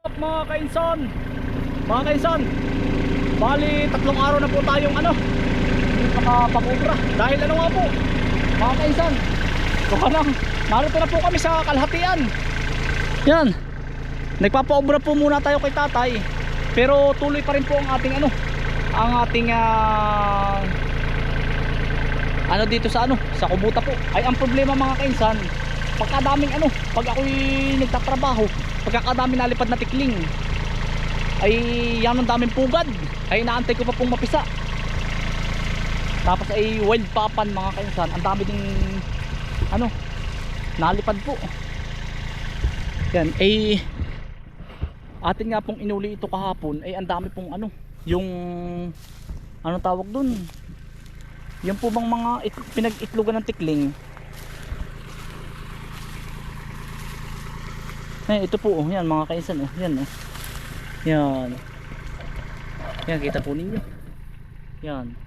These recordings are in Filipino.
up mga kainson mga kainson bali tatlong araw na po tayong ano nakapag-ubra dahil ano nga po mga kainson baka lang narito na po kami sa kalhatian. Yan nagpapaobra po muna tayo kay tatay pero tuloy pa rin po ang ating ano ang ating ah, ano dito sa ano sa kubuta po. Ay ang problema mga kainsan pagkadaming ano pag ako'y nagtatrabaho pagkakadami nalipad na tikling ay yan ang daming pugad. Ay inaantay ko pa pong mapisa. Tapos ay wild papan mga kainsan. Ang dami ding ano nalipad po. Yan ay atin nga pong inuli ito kahapon ay ang dami pong ano yung ano tawag dun? Yan po bang mga it, pinag-itlogan ng tikling Eh, ito po, oh, yan mga kainsan, oh, yan, oh. Yan. Yan, kita po ninyo. Yan.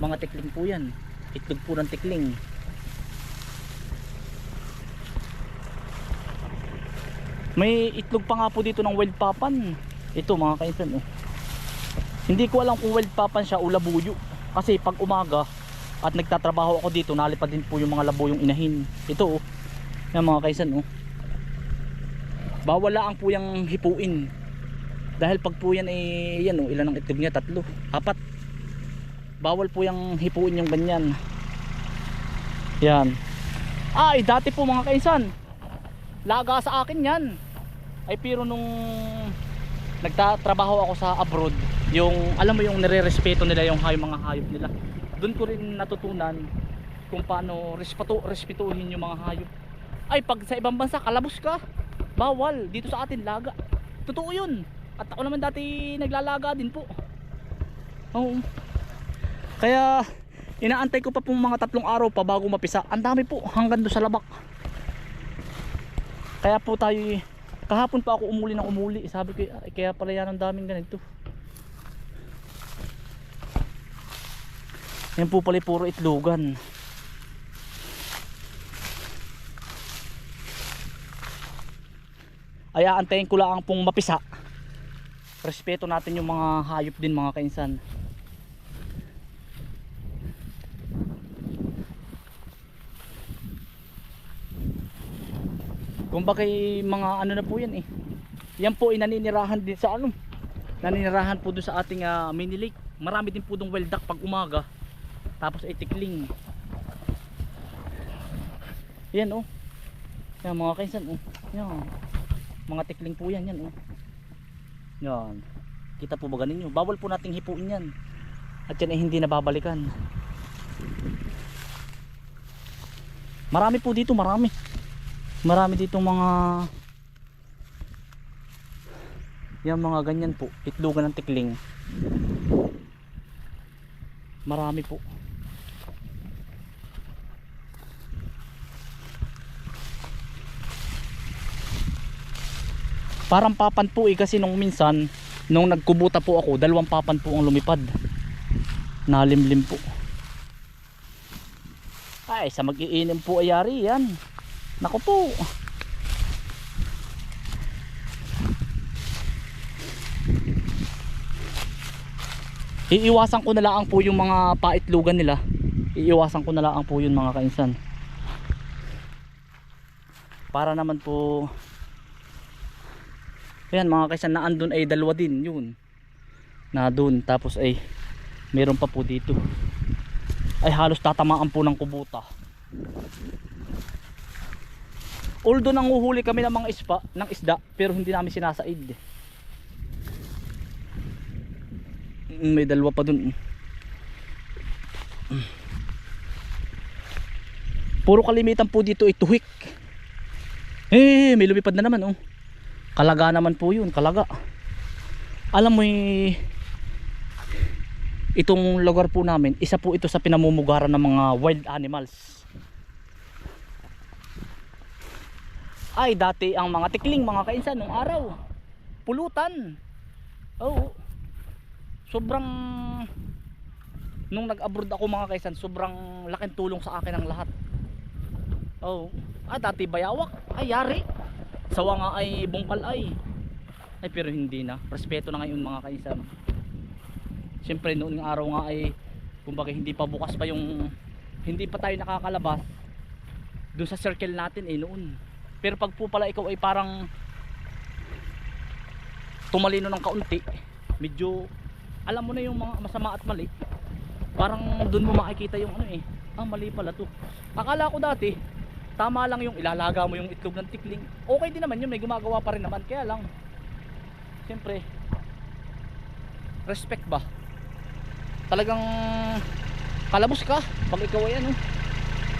Mga tikling po yan. Itlog po ng tikling. May itlog pa nga po dito ng wild papan. Ito mga kainsan, oh. Hindi ko alam kung wild papan siya o labuyo. Kasi pag umaga at nagtatrabaho ako dito, nalipad din po yung mga labuyong inahin. Ito, oh. Yan mga kaisan, oh bawal lang po yung hipuin. Dahil pag po yan eh yan oh, ilan ang itlog niya? Tatlo. Apat. Bawal po yung hipuin yung ganyan. Yan. Ay dati po mga kainsan. Laga sa akin yan. Ay pero nung nagtatrabaho ako sa abroad yung alam mo yung nire-respeto nila yung hay mga hayop nila? Doon ko rin natutunan kung paano respeto, respetuhin yung mga hayop. Ay pag sa ibang bansa kalabos ka bawal. Dito sa atin laga. Totoo yun. At ako naman dati naglalaga din po. Oo. Kaya inaantay ko pa pong mga tatlong araw pa bago mapisa. Ang dami po. Hanggang doon sa labak. Kaya po tayo kahapon pa ako umuli ng umuli. Sabi ko "Ay, kaya pala yan ang daming ganito. Yan po pala puro itlogan ay aantayin ko lang pong mapisa. Respeto natin yung mga hayop din mga kainsan. Kung bakay mga ano na po yan eh. Yan po ay naninirahan din sa ano? Naninirahan po doon sa ating ah, mini lake. Marami din po doon well duck pag umaga. Tapos ay tikling. Yan oh. Yan mga kainsan oh. Yan mga tikling po yan yan oh. yan. Kita po ba ganin nyo bawal po nating hipuin yan. At yan ay hindi nababalikan. Marami po dito marami. Marami dito mga yan mga ganyan po. Itlogan ng tikling. Marami po parang papan po eh kasi nung minsan nung nagkubuta po ako dalawang papan po ang lumipad. Nalimlim po. Ay sa mag-iinim po ayari yan. Naku po. Iiwasan ko na lang po yung mga paitlugan nila. Iiwasan ko na lang po yun mga kainsan. Para naman po Ayan mga kaisan na andun ay dalawa din yun. Na doon tapos ay meron pa po dito. Ay halos tatamaan po ng kubuta. Although nanguhuli kami ng mga ispa, ng isda pero hindi namin sinasaid. Mm, May dalawa pa dun. Puro kalimitan po dito ay tuhik. Eh, may lumipad na naman oh. Kalaga naman po yun, kalaga. Alam mo eh, itong lugar po namin, isa po ito sa pinamumugaran ng mga wild animals. Ay, dati ang mga tikling, mga kainsan, nung araw, pulutan. Oo. Sobrang, nung nag-abroad ako mga kaisan, sobrang laking tulong sa akin ang lahat. Oo. Ah, dati bayawak, ay yari sawa nga ay bungkal ay Ay pero hindi na. Respeto na ngayon mga kaisan. Siyempre noong araw nga ay kumbaga hindi pa bukas pa yung hindi pa tayo nakakalabas doon sa circle natin eh noon. Pero pag po pala ikaw ay parang tumalino ng kaunti, medyo alam mo na yung mga masama at mali. Parang doon mo makikita yung ano eh, ah mali pala to. Akala ko dati, tama lang yung ilalaga mo yung itlog ng tikling. Okay din naman yun, may gumagawa pa rin naman. Kaya lang, siyempre, respect ba? Talagang kalabos ka pag ikaw ay ano.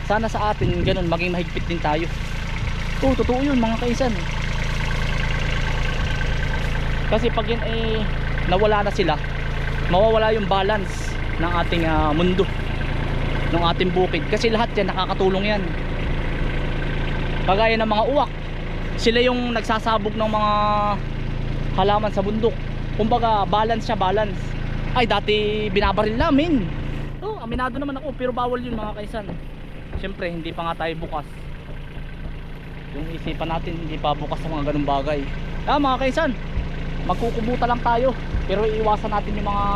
Sana sa atin ganun maging mahigpit din tayo. Oo, totoo yun mga kaisan. Kasi pag yan ay nawala na sila, mawawala yung balance ng ating ah, mundo ng ating bukid kasi lahat yan nakakatulong yan kagaya ng mga uwak. Sila yung nagsasabog ng mga halaman sa bundok. Kumbaga balance siya balance. Ay dati binabaril namin. Oh aminado naman ako pero bawal yun mga kaisan. Syempre hindi pa nga tayo bukas. Yung isipan natin hindi pa bukas sa mga ganung bagay. Ah mga kaisan magkukubuta lang tayo. Pero iiwasan natin yung mga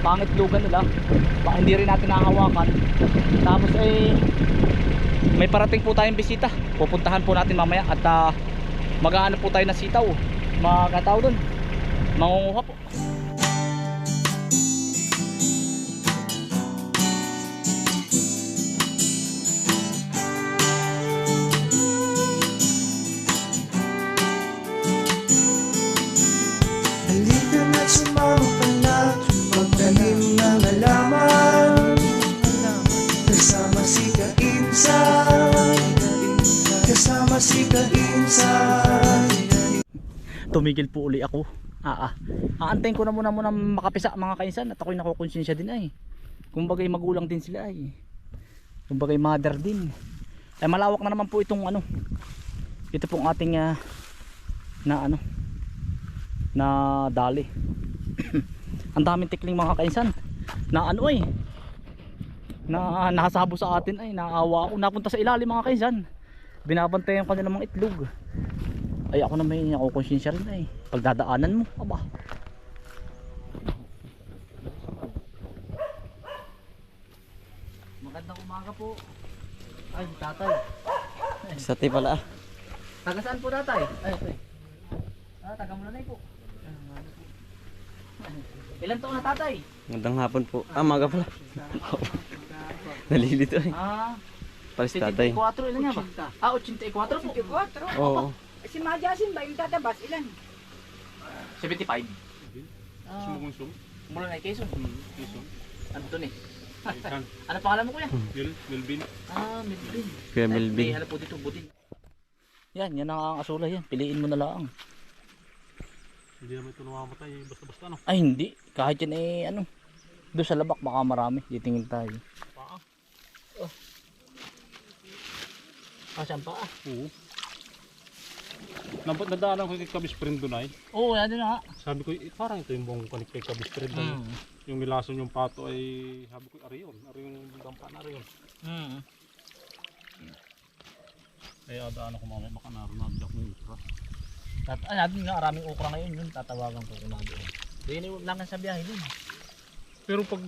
pangit lugan nila. Baka hindi rin natin nahawakan. Tapos ay may parating po tayong bisita. Pupuntahan po natin mamaya at uh, maghahanap po tayo ng sitaw. Mga katao dun. Mangunguha po Kasama si Kainsan tumigil po uli ako. Ah, ah. aantayin ko na muna muna makapisa mga kainsan at ako'y nakukonsensya din ay. Kumbagay magulang din sila ay. Kumbagay mother din. Ay malawak na naman po itong ano ito pong ating ah, na ano na dali. Ang daming tikling mga kainsan na ano ay na nasabo sa atin ay naawa ako. Napunta sa ilalim mga kainsan binabantayan ko nila mga itlog. Ay ako na may ako konsensya rin ay pagdadaanan mo. Aba. Magandang umaga po. Ay tatay. Sa ti pala. Ah. taga saan po tatay? Ay ay ah taga Mulanay po. Ilan taon na tatay? Magandang hapon po. Ah, maga pala. Nalilito eh. ah Palis tatay. 84 ilan nga ba ah 84 po 84. Oo. Si Majasin ba yung tatabas? Ilan? 75 ah Mulanay Quezon ano to eh ano pangalan mo kuya Melvin. Ah, Melvin. Kuya Melvin. hanap po dito, butin. Yan, yan ang asula yan. Piliin mo na lang. Hindi naman ito namamatay basta-basta no. Ay, hindi. Kahit yan eh, ano. Doon sa labak, baka marami. Titingin tayo. Paa. Oh. Ah, saan pa ah? Oo. Nampat nadaanan ko kay Kabis Friend doon ay. Oo, oh, yan din nga. Sabi ko, eh, parang ito yung buong kanik kay Kabis Friend. ay. Mm. Yung nilason yung pato ay, sabi ko, ariyon. Ariyon yung dampa na ariyon. Mm. Ay, adaanan ko mamaya, baka naroon na biyak ng itra. Tat ah, natin nga, maraming okra ngayon yun. Tatawagan ko kung doon. Doon yung lang sa biyahe dun. Pero pag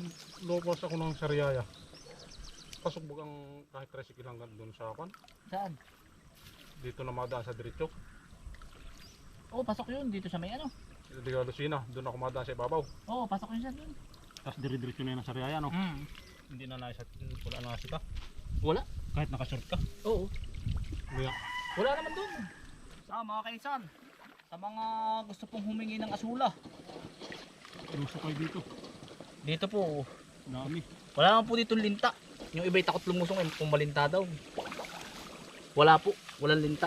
lopas ako ng Sariaya, pasok bagang kahit tricycle hanggang doon sa akin. Saan? Dito na madaan sa diretso. Oo, oh, pasok yun. Dito sa may ano. Sa Diga Lucina, doon ako madaan sa ibabaw. Oo, oh, pasok yun sa dun. Tapos dire-diretso na yun ang Sariaya, no? Mm. Hindi na nasa, wala na kita. Wala. Kahit nakashort ka. Oo. Kaya, Wala naman dun. Sa mga kaisan. Sa mga gusto pong humingi ng asula. luso kayo dito. Dito po, Dami. Wala naman po dito linta. Yung iba'y takot lumusong eh, kung malinta daw. Wala po, walang linta.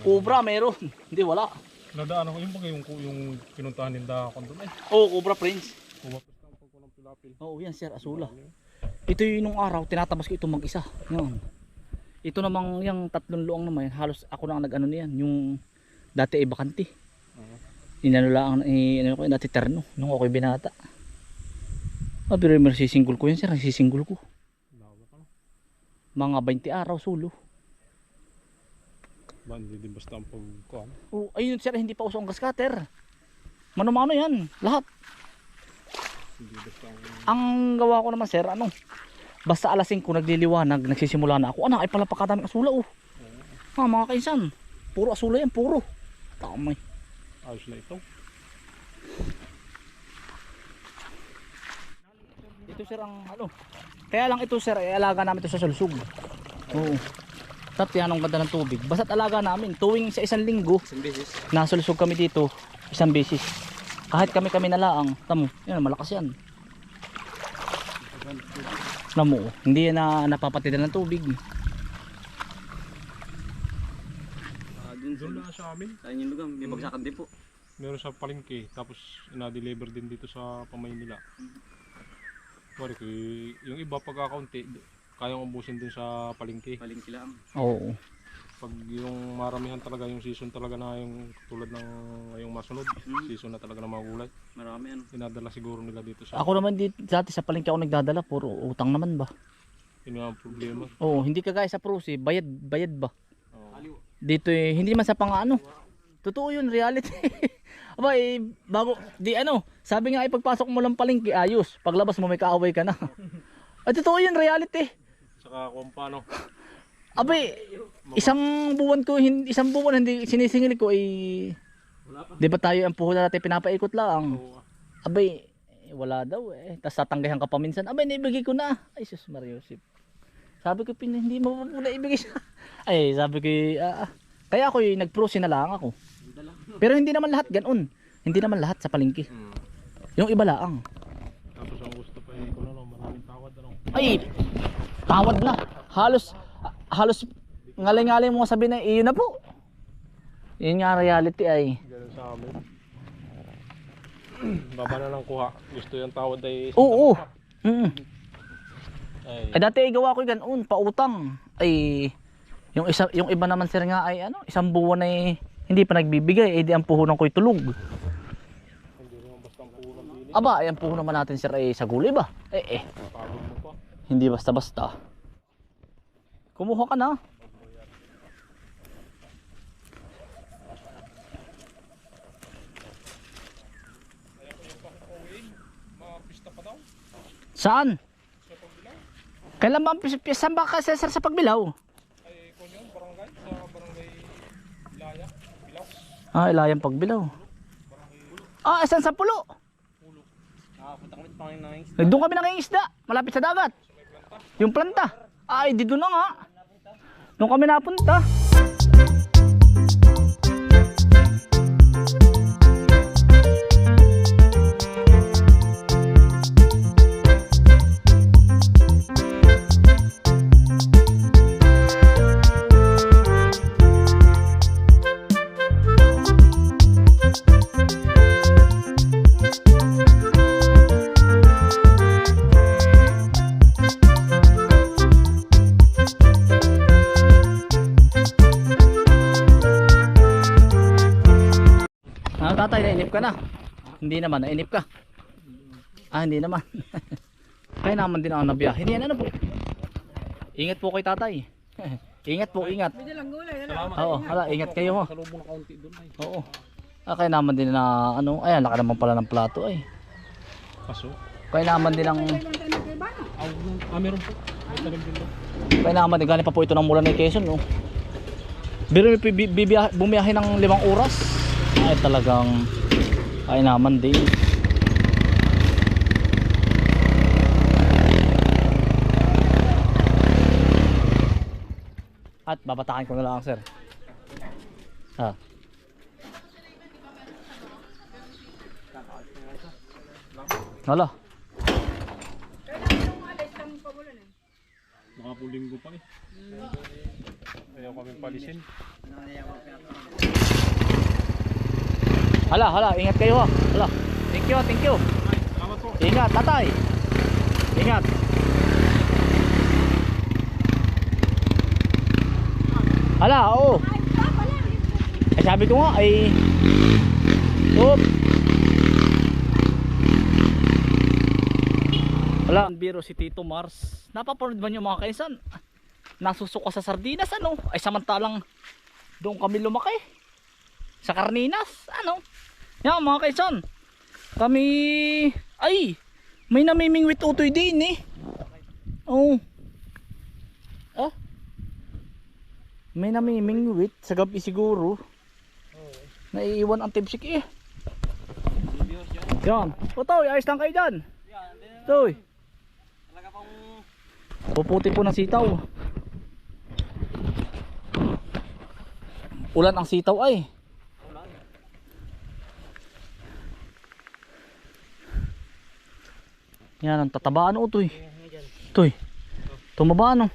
Cobra meron. Hindi wala. Nadaan ako yung bagay yung, yung pinuntahan ninda ako doon eh. Oo, Cobra Prince. Kumapos na ako ng pilapil. Oo, yan sir, asula. Ito yung nung araw, tinatabas ko ito mag-isa. Yan. Ito namang yung tatlong luang naman, halos ako na ang nag-ano niyan. Yung dati ay bakante. Inano lang, eh, ano ko, dati terno. Nung ako'y binata. Ah, pero yung sisinggol ko yan sir, sisinggol ko. Mga 20 araw, sulo. Ba, hindi din basta ang pagkuhan. Oh, ayun sir, hindi pa uso ang gas cutter. Mano-mano yan, lahat. Hindi basta ang... Ang gawa ko naman sir, ano, basta alas 5 nagliliwanag, nagsisimula na ako. Ano, ay pala pakadaming asula oh. Ah, mga kainsan, puro asula yan, puro. Tamay. Ayos na ito. Ito sir ang ano. Kaya lang ito sir, ay alaga namin ito sa sulsug. Oo. Tapos yan ang ganda ng tubig. Basta't alaga namin, tuwing sa isang linggo, Isang beses. nasulsog kami dito, isang beses. Kahit kami kami nalaang, tamo, yan malakas yan. Namo, hindi yan na napapatidan ng tubig. Ah, dun Doon na sa amin. Sa inyong lugar, may bagsakan din po. Meron sa palengke. Tapos ina-deliver din dito sa Pamaynila. Pare, kay- yung iba pagkakaunti, kayang ubusin din sa palengke. Paling kilaang. Oo. Pag yung maramihan talaga yung season talaga na yung tulad ng yung masunod, season na talaga ng mga gulay. Marami ano. Dinadala siguro nila dito sa Ako naman dito, dati sa palengke ako nagdadala, puro utang naman ba? yun nga ang problema. Oo, hindi kagaya sa prusi, bayad, bayad ba? Oo. Dito eh, hindi man sa pang-ano. Totoo yun, reality. Aba eh, bago, di ano, sabi nga ay pagpasok mo lang palengke, ayos. Paglabas mo may kaaway ka na. Ay, totoo yun, reality. Saka kung paano, Abay, isang buwan ko, hindi, isang buwan hindi sinisingil ko eh. Di ba tayo ang puhunan natin pinapaikot lang. Abay, eh, wala daw eh. Tapos tatanggihan ka pa minsan. Abay, naibigay ko na. Ay, sus Mariosip. Sabi ko, pin, hindi mo pa na ibigay siya. Ay, sabi ko, ah. kaya ako yung nag-prosi na lang ako. Pero hindi naman lahat ganoon. Hindi naman lahat sa palengke. Yung iba lang. tapos ang gusto pa eh, kung ano, maraming tawad ano. Ay, tawad na. Halos, halos ngaling-ngaling mo sabihin na, iyon na po. Yun nga reality ay. Ganun sa amin. Baba na lang kuha. Gusto yung tawad ay Oo. Mm. Ay, Ay dati ay gawa ko yung ganoon, pautang. Ay yung isa yung iba naman sir nga ay ano, isang buwan ay hindi pa nagbibigay, eh di ang puhunan ko'y tulog. Aba, ay ang puhunan naman natin sir ay sa gulay ba? Eh eh, hindi basta-basta. Kumuha ka na. Saan? Kailan ba ang saan ba ka sir sa pagbilaw? Ay, kung yun, barangay. Sa barangay Ilaya. Bilaw. Ah, ilayang pagbilaw. Ah, saan sa pulo? Ah, nanging Doon kami nangingisda, malapit sa dagat. Yung planta. Ay, di doon na nga. Doon kami napunta. Hindi naman, nainip ka. Ah, hindi naman. Kaya naman din ako nabiyahe. Hindi yan, ano po. Ingat po kay tatay. ingat po, ingat. Medyo lang gulay. Ano? Oo, hala, ingat kayo mo. Salubong na kaunti doon ay. Oo. Ah, kaya naman din na, ano, ayan, laki naman pala ng plato ay. Paso. Kaya naman din ng, Ibang tayo kay Bano. Ah, meron po. Kaya naman din, galing pa po ito ng mula ni Quezon, no. Pero bumiyahe ng limang oras. Ay, talagang, kaya naman din. At babatakan ko na lang, sir. Ha. Hala. Eh. Baka po linggo pa eh. Ayaw kami palisin. Hala, hala, ingat kayo ha. Hala. Thank you, thank you. Salamat po. Ingat, tatay. Ingat. Hala, oo. Ay, sabi ko nga, ay... Oop. Wala, biro si Tito Mars. Napapanood ba niyo mga kaisan? Nasusuka sa sardinas, ano? Ay, samantalang Doon kami lumaki. Sa Carninas. Ano? Yan mga kaisan. Kami... Ay! May namimingwit utoy din eh. Oo. Ah? May namimingwit sa gabi siguro. Naiiwan ang tipsik eh. Yan. Utoy, ayos lang kayo dyan. Utoy. Puputi po ng sitaw. Ulan ang sitaw ay. Yan ang tataba ano utoy. Utoy. Tumaba ano.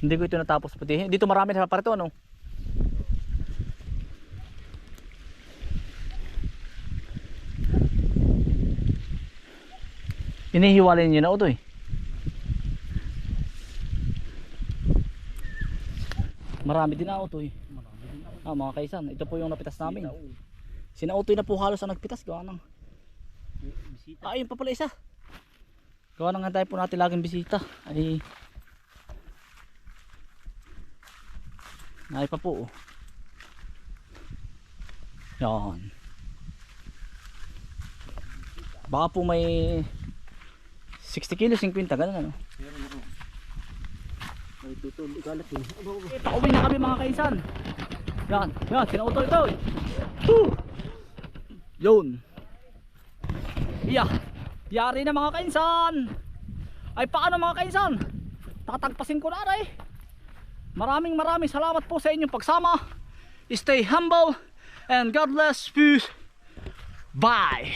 Hindi ko ito natapos pati. Dito marami na parito ano. Inihiwalay niyo na utoy. Marami din na utoy. Ah, mga kaisan, ito po yung napitas namin. Sinautoy na po halos ang nagpitas gawa ng Ah, ayun pa pala isa. Gawa ng hantay po natin laging bisita. Ay Ay pa po. oh. Yan. Baka po may 60 kilo, 50, ganun ano. Tutol. Ikalat yun. Pauwi na kami mga kaisan. Yan, yan, sinauto ito. Woo! Yun. Yeah. Yari na mga kainsan. Ay paano mga kainsan? Tatagpasin ko na aray. Maraming maraming salamat po sa inyong pagsama. Stay humble and God bless you. Bye.